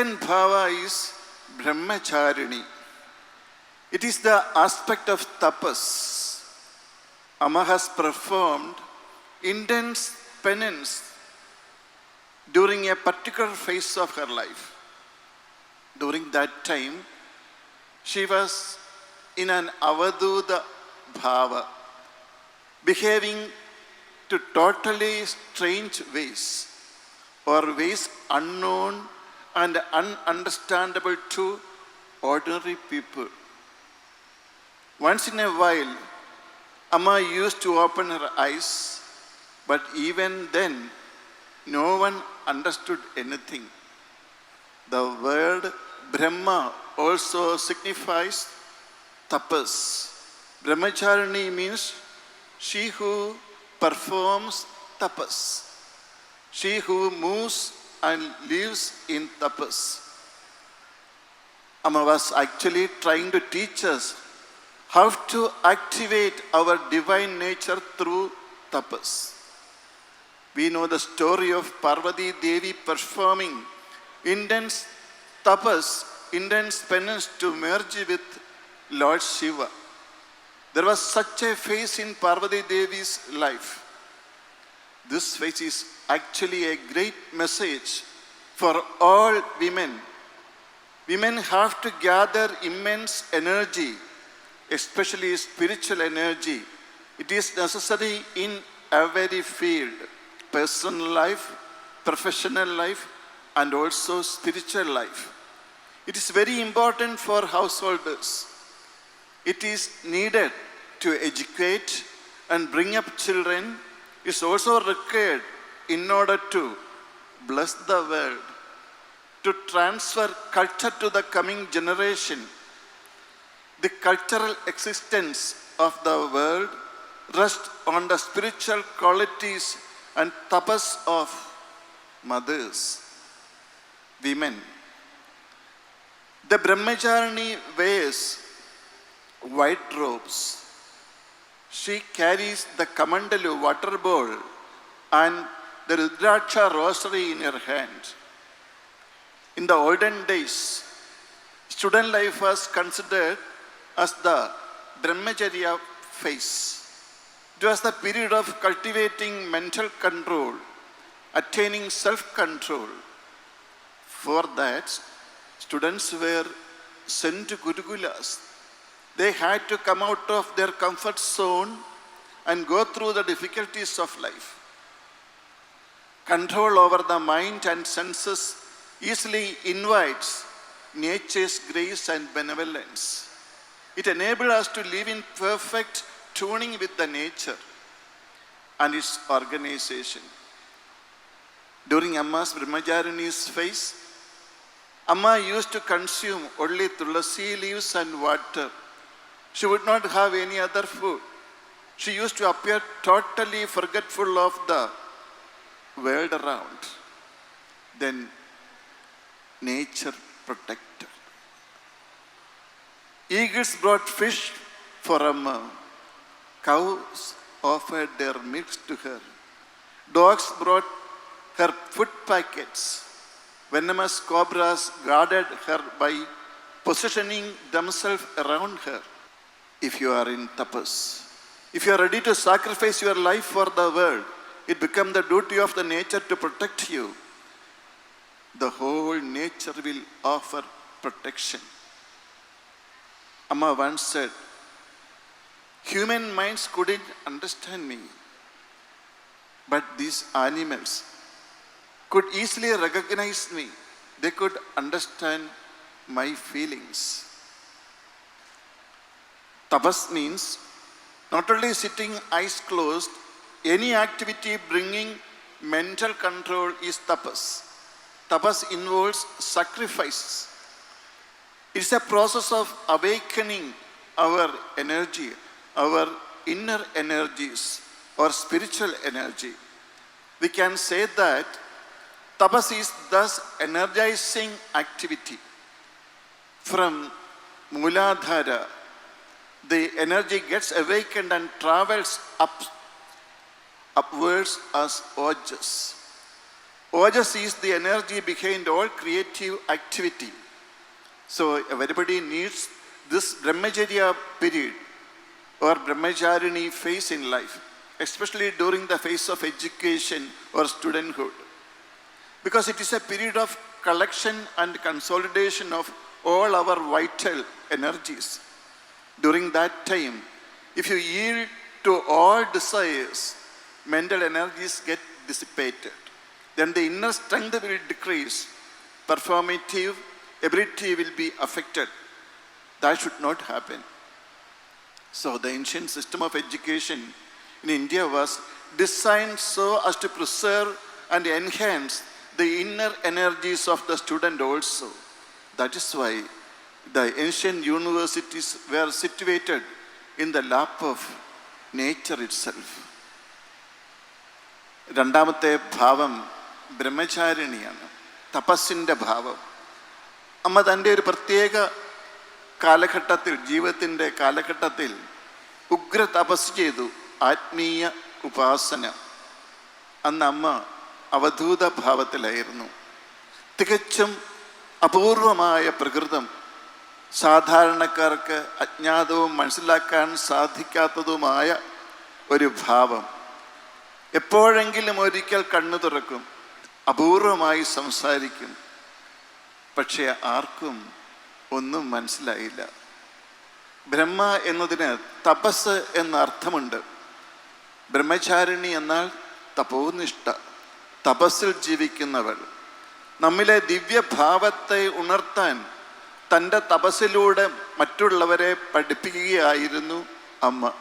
Second bhava is brahmacharini. It is the aspect of tapas. Amma has performed intense penance during a particular phase of her life. During that time, she was in an avaduta bhava, behaving to totally strange ways or ways unknown and ununderstandable to ordinary people. Once in a while, Amma used to open her eyes, but even then, no one understood anything. The word Brahma also signifies tapas. Brahmacharini means she who performs tapas, she who moves and lives in tapas. Amma was actually trying to teach us how to activate our divine nature through tapas. We know the story of Parvati Devi performing intense tapas, intense penance to merge with Lord Shiva. There was such a phase in Parvati Devi's life. This phase is actually a great message for all women. Women have to gather immense energy, especially spiritual energy. It is necessary in every field personal life, professional life, and also spiritual life. It is very important for householders. It is needed to educate and bring up children, is also required in order to bless the world, to transfer culture to the coming generation. The cultural existence of the world rests on the spiritual qualities and tapas of mothers, women. The Brahmacharini wears white robes. She carries the Kamandalu water bowl and the Rudraksha rosary in her hand. In the olden days, student life was considered as the Brahmacharya phase. It was the period of cultivating mental control, attaining self control. For that, students were sent to Gurukulas. They had to come out of their comfort zone and go through the difficulties of life. Control over the mind and senses easily invites nature's grace and benevolence. It enables us to live in perfect tuning with the nature and its organization. During Amma's Brahmacharini's phase, Amma used to consume only tulasi leaves and water. She would not have any other food. She used to appear totally forgetful of the world around. Then nature protected. Eagles brought fish for Amma. Cows offered their milk to her. Dogs brought her food packets. Venomous cobras guarded her by positioning themselves around her. If you are in tapas, if you are ready to sacrifice your life for the world, it becomes the duty of the nature to protect you. The whole nature will offer protection. Amma once said, Human minds couldn't understand me, but these animals could easily recognize me. They could understand my feelings. Tapas means not only sitting eyes closed, any activity bringing mental control is tapas. Tapas involves sacrifice. It's a process of awakening our energy, our inner energies or spiritual energy. We can say that tapas is thus energizing activity. From Muladhara, the energy gets awakened and travels up, upwards as ojas. Ojas is the energy behind all creative activity. So everybody needs this brahmacharya period or brahmacharini phase in life, especially during the phase of education or studenthood. Because it is a period of collection and consolidation of all our vital energies. During that time, if you yield to all desires, mental energies get dissipated. Then the inner strength will decrease, performative ability will be affected. That should not happen. So the ancient system of education in India was designed so as to preserve and enhance the inner energies of the student also. That is why the ancient universities were situated in the lap of nature itself. രണ്ടാമത്തെ ഭാവം ബ്രഹ്മചാരിണിയാണ്. തപസ്സിന്റെ ഭാവം. അമ്മ തന്റെ ഒരു പ്രത്യേക കാലഘട്ടത്തിൽ ജീവിതത്തിന്റെ കാലഘട്ടത്തിൽ ഉഗ്ര തപസ് ചെയ്തു. ആത്മീയ ഉപാസന. അന്ന് അമ്മ അവധൂത ഭാവത്തിലായിരുന്നു. തികച്ചും അപൂർവമായ പ്രകൃതം സാധാരണക്കാർക്ക് അജ്ഞാതവും മനസ്സിലാക്കാൻ സാധിക്കാത്തതുമായ ഒരു ഭാവം. എപ്പോഴെങ്കിലും ഒരിക്കൽ കണ്ണു തുറക്കും അപൂർവമായി സംസാരിക്കും. പക്ഷേ ആർക്കും ഒന്നും മനസ്സിലായില്ല. ബ്രഹ്മ എന്നതിന് തപസ് എന്ന അർത്ഥമുണ്ട് ബ്രഹ്മചാരിണി എന്നാൽ തപോനിഷ്ഠ തപസ്സിൽ ജീവിക്കുന്നവൾ. നമ്മിലെ ദിവ്യഭാവത്തെ ഉണർത്താൻ തന്റെ തപസ്സിലൂടെ മറ്റുള്ളവരെ പഠിപ്പിക്കുകയായിരുന്നു അമ്മ.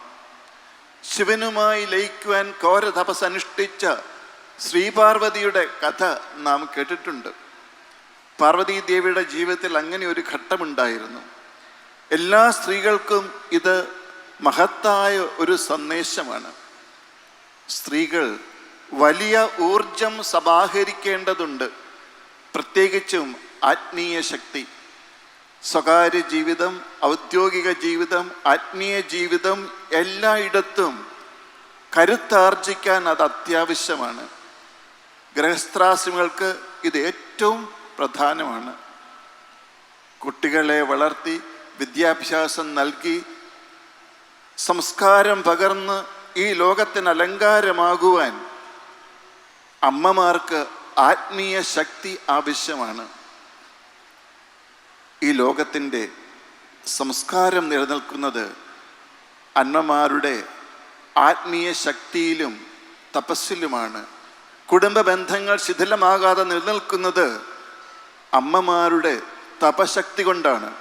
ശിവനുമായി ലയിക്കുവാൻ ഘോര തപസ് അനുഷ്ഠിച്ച ശ്രീപാർവതിയുടെ കഥ നാം കേട്ടിട്ടുണ്ട്. പാർവതീ ദേവിയുടെ ജീവിതത്തിൽ അങ്ങനെ ഒരു ഘട്ടമുണ്ടായിരുന്നു. എല്ലാ സ്ത്രീകൾക്കും ഇത് മഹത്തായ ഒരു സന്ദേശമാണ്. സ്ത്രീകൾ വലിയ ഊർജം സമാഹരിക്കേണ്ടതുണ്ട് പ്രത്യേകിച്ചും ആത്മീയ ശക്തി. സ്വകാര്യ ജീവിതം ഔദ്യോഗിക ജീവിതം ആത്മീയ ജീവിതം എല്ലായിടത്തും കരുത്താർജിക്കാൻ അത് അത്യാവശ്യമാണ്. ഗൃഹസ്ഥാശ്രമികൾക്ക് ഇത് ഏറ്റവും പ്രധാനമാണ്. കുട്ടികളെ വളർത്തി വിദ്യാഭ്യാസം നൽകി സംസ്കാരം പകർന്ന് ഈ ലോകത്തിന് അലങ്കാരമാകുവാൻ അമ്മമാർക്ക് ആത്മീയ ശക്തി ആവശ്യമാണ്. ഈ ലോകത്തിന്റെ സംസ്കാരം നിലനിൽക്കുന്നത് അന്നമാരുടെ ആത്മീയ ശക്തിയിലും തപസ്സിലുമാണ്. കുടുംബ ബന്ധങ്ങൾ ശിഥിലമാകാതെ നിലനിൽക്കുന്നത് അമ്മമാരുടെ തപശക്തി കൊണ്ടാണ്.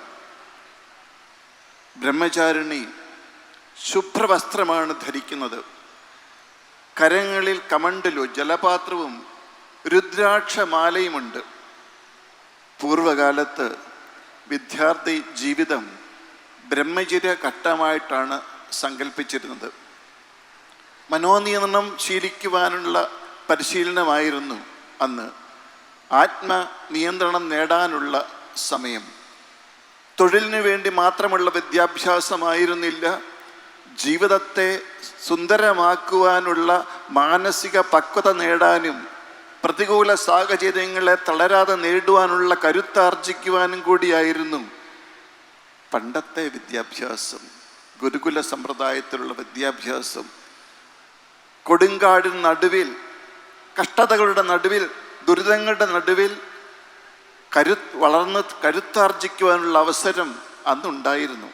ബ്രഹ്മചാരിണി ശുഭ്രവസ്ത്രമാണ് ധരിക്കുന്നത്. കരങ്ങളിൽ കമണ്ടലോ ജലപാത്രവും രുദ്രാക്ഷമാലയുമുണ്ട്. പൂർവകാലത്ത് വിദ്യാർത്ഥി ജീവിതം ബ്രഹ്മചര്യ ഘട്ടമായിട്ടാണ് സങ്കല്പിച്ചിരുന്നത് മനോനിയന്ത്രണം ശീലിക്കുവാനുള്ള പരിശീലനമായിരുന്നു അന്ന് ആത്മനിയന്ത്രണം നേടാനുള്ള സമയം. തൊഴിലിന് വേണ്ടി മാത്രമുള്ള വിദ്യാഭ്യാസമായിരുന്നില്ല ജീവിതത്തെ സുന്ദരമാക്കുവാനുള്ള മാനസിക പക്വത നേടാനും പ്രതികൂല സാഹചര്യങ്ങളെ തളരാതെ നേടുവാനുള്ള കരുത്താർജിക്കുവാനും കൂടിയായിരുന്നു പണ്ടത്തെ വിദ്യാഭ്യാസം ഗുരുകുല സമ്പ്രദായത്തിലുള്ള വിദ്യാഭ്യാസം. കൊടുങ്കാടിന് നടുവിൽ കഷ്ടതകളുടെ നടുവിൽ ദുരിതങ്ങളുടെ നടുവിൽ കരു വളർന്ന് കരുത്താർജിക്കുവാനുള്ള അവസരം അന്നുണ്ടായിരുന്നു.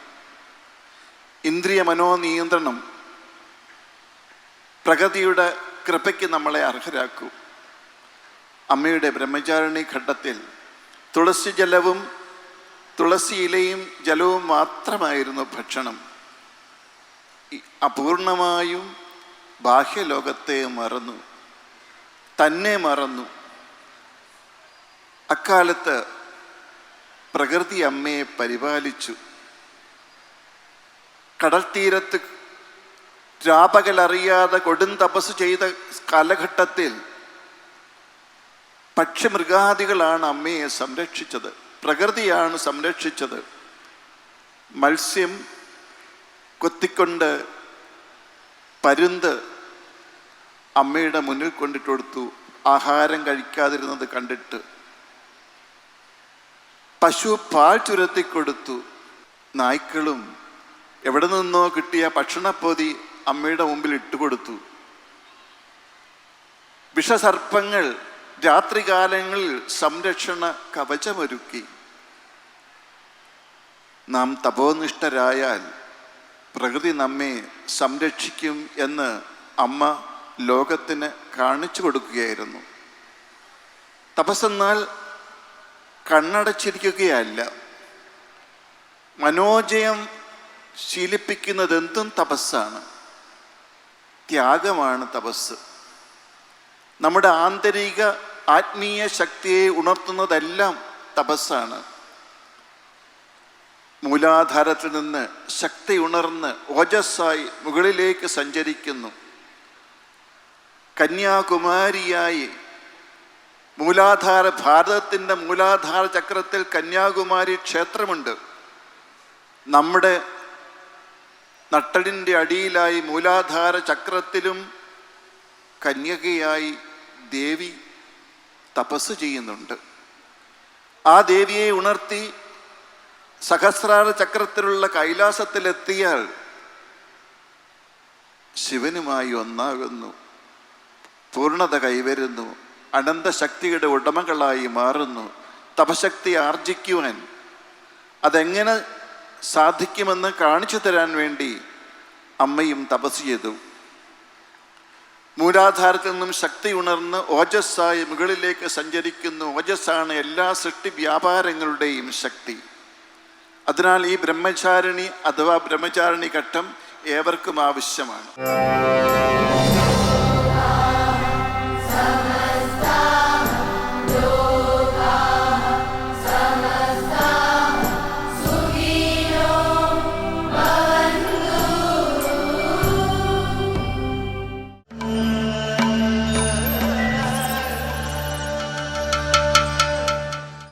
ഇന്ദ്രിയ മനോനിയന്ത്രണം പ്രകൃതിയുടെ കൃപയ്ക്ക് നമ്മളെ അർഹരാക്കൂ. അമ്മയുടെ ബ്രഹ്മചാരിണി ഘട്ടത്തിൽ തുളസി ജലവും തുളസി ഇലയും ജലവും മാത്രമായിരുന്നു ഭക്ഷണം. അപൂർണമായും ബാഹ്യലോകത്തെ മറന്നു തന്നെ മറന്നു. അക്കാലത്ത് പ്രകൃതി അമ്മയെ പരിപാലിച്ചു. കടൽ തീരത്ത് രാപകലറിയാതെ കൊടും തപസ് ചെയ്ത കാലഘട്ടത്തിൽ പക്ഷിമൃഗാദികളാണ് അമ്മയെ സംരക്ഷിച്ചത്. പ്രകൃതിയാണ് സംരക്ഷിച്ചത്. മത്സ്യം കൊത്തിക്കൊണ്ട് പരുന്ത് അമ്മയുടെ മുന്നിൽ കൊണ്ടിട്ട് കൊടുത്തു. ആഹാരം കഴിക്കാതിരുന്നത് കണ്ടിട്ട്. പശു പാൽ ചുരത്തിക്കൊടുത്തു നായ്ക്കളും എവിടെ നിന്നോ കിട്ടിയ ഭക്ഷണപ്പൊതി അമ്മയുടെ മുമ്പിൽ ഇട്ടുകൊടുത്തു വിഷസർപ്പങ്ങൾ രാത്രികാലങ്ങളിൽ സംരക്ഷണ കവചമൊരുക്കി. നാം തപോനിഷ്ഠരായാൽ പ്രകൃതി നമ്മെ സംരക്ഷിക്കും എന്ന് അമ്മ ലോകത്തിന് കാണിച്ചു കൊടുക്കുകയായിരുന്നു. തപസ്സെന്നാൽ കണ്ണടച്ചിരിക്കുകയല്ല. മനോജയം ശീലിപ്പിക്കുന്നതെന്തും തപസ്സാണ്. ത്യാഗമാണ് തപസ് നമ്മുടെ ആന്തരിക ആത്മീയ ശക്തിയെ ഉണർത്തുന്നതെല്ലാം തപസ്സാണ്. മൂലാധാരത്തിൽ നിന്ന് ശക്തി ഉണർന്ന് ഓജസ്സായി മുകളിലേക്ക് സഞ്ചരിക്കുന്നു. കന്യാകുമാരിയായി മൂലാധാര ഭാരതത്തിന്റെ മൂലാധാര ചക്രത്തിൽ കന്യാകുമാരി ക്ഷേത്രമുണ്ട്. നമ്മുടെ നട്ടലിന്റെ അടിയിലായി മൂലാധാര ചക്രത്തിലും കന്യകയായി ദേവി തപസ് ചെയ്യുന്നുണ്ട്. ആ ദേവിയെ ഉണർത്തി സഹസ്രാര ചക്രത്തിലുള്ള കൈലാസത്തിലെത്തിയാൽ ശിവനുമായി ഒന്നാകുന്നു. പൂർണത കൈവരുന്നു. അനന്തശക്തിയുടെ ഉടമകളായി മാറുന്നു. തപശക്തി ആർജിക്കുവാൻ അതെങ്ങനെ സാധിക്കുമെന്ന് കാണിച്ചു തരാൻ വേണ്ടി അമ്മയും തപസ് ചെയ്തു. മൂലാധാരത്തിൽ നിന്നും ശക്തി ഉണർന്ന് ഓജസ്സായി മുകളിലേക്ക് സഞ്ചരിക്കുന്നു. ഓജസ്സാണ് എല്ലാ സൃഷ്ടി വ്യാപാരങ്ങളുടെയും ശക്തി. അതിനാൽ ഈ ബ്രഹ്മചാരിണി അഥവാ ബ്രഹ്മചാരിണി ഘട്ടം ഏവർക്കും ആവശ്യമാണ്.